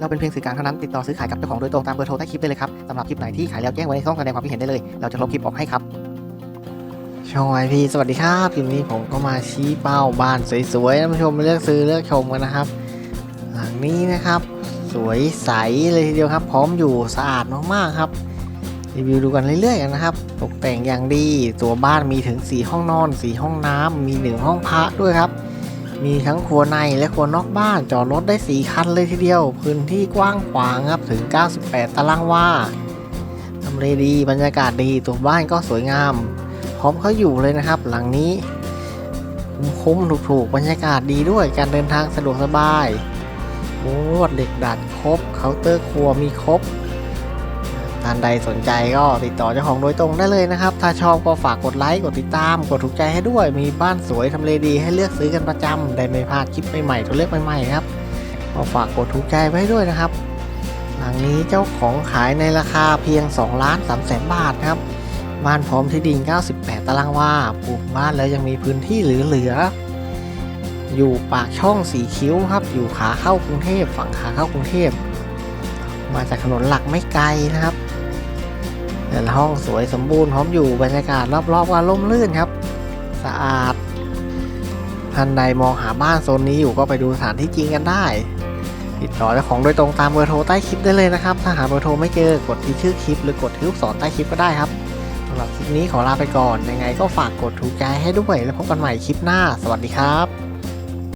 เราเป็นเพียงสื่อกลางเท่านั้นติดต่อซื้อขายกับเจ้าของโดยตรงตามเบอร์โทรใต้คลิปได้เลยครับสำหรับคลิปไหนที่ขายแล้วแจ้งไว้ในช่องแสดงความคิดเห็นได้เลย เราจะลบคลิปออกให้ครับช่องไอพีสวัสดีครับคลิปนี้ผมก็มาชี้เป้าบ้านสวยๆท่านผู้ชมเลือกซื้อเลือกชมกันนะครับ หลังนี้นะครับ สวยใสเลยทีเดียวครับ พร้อมอยู่สะอาดมากๆครับรีวิวดูกันเรื่อยๆกันนะครับ ตกแต่งอย่างดี ตัวบ้านมีถึง 4 ห้องนอน 4 ห้องน้ำมี 1 ห้องพระด้วยครับ มีทั้งครัวในและครัวนอกบ้านจอดรถได้ 4 คันเลยทีเดียว พื้นที่กว้างขวางครับถึง 98 ตารางวาทำเลดีบรรยากาศดีตัวบ้านก็สวยงาม พร้อมเขาอยู่เลยนะครับ หลังนี้คุ้มถูกๆ บรรยากาศดีด้วยการเดินทางสะดวกสบายมุ้งลวดเหล็กดัดครบเคาน์เตอร์ครัวมีครบ ท่านใดสนใจก็ติดต่อเจ้าของโดยตรงได้เลยนะครับ ถ้าชอบก็ฝากกดไลค์กดติดตาม กดถูกใจให้ด้วย มีบ้านสวยทำเลดีให้เลือกซื้อกันประจำได้ไม่พลาดคลิปใหม่ๆตัวเลือกใหม่ๆครับก็ฝากกดถูกใจไว้ด้วยนะครับ หลังนี้เจ้าของขายในราคาเพียง2ล้าน3แสนบาทครับบ้านพร้อมที่ดิน 98 ตารางวาปลูกบ้านแล้วยังมีพื้นที่เหลือๆอยู่ปากช่องสีคิ้วครับ อยู่ขาเข้ากรุงเทพฝั่งขาเข้ากรุงเทพมาจากถนนหลักไม่ไกลนะครับ แต่ห้องสวยสมบูรณ์พร้อมอยู่บรรยากาศรอบๆว่าร่มรื่นครับ สะอาดท่านใดมองหาบ้านโซนนี้อยู่ก็ไปดูสถานที่จริงกันได้ ติดต่อเจ้าของโดยตรงตามเบอร์โทรใต้คลิปได้เลยนะครับ ถ้าหาเบอร์โทรไม่เจอกดที่ชื่อคลิป หรือกดที่ลูกศรใต้คลิปก็ได้ครับสำหรับคลิปนี้ขอลาไปก่อนยังไงก็ฝากกดถูกใจให้ด้วยแล้วพบกันใหม่คลิปหน้า สวัสดีครับ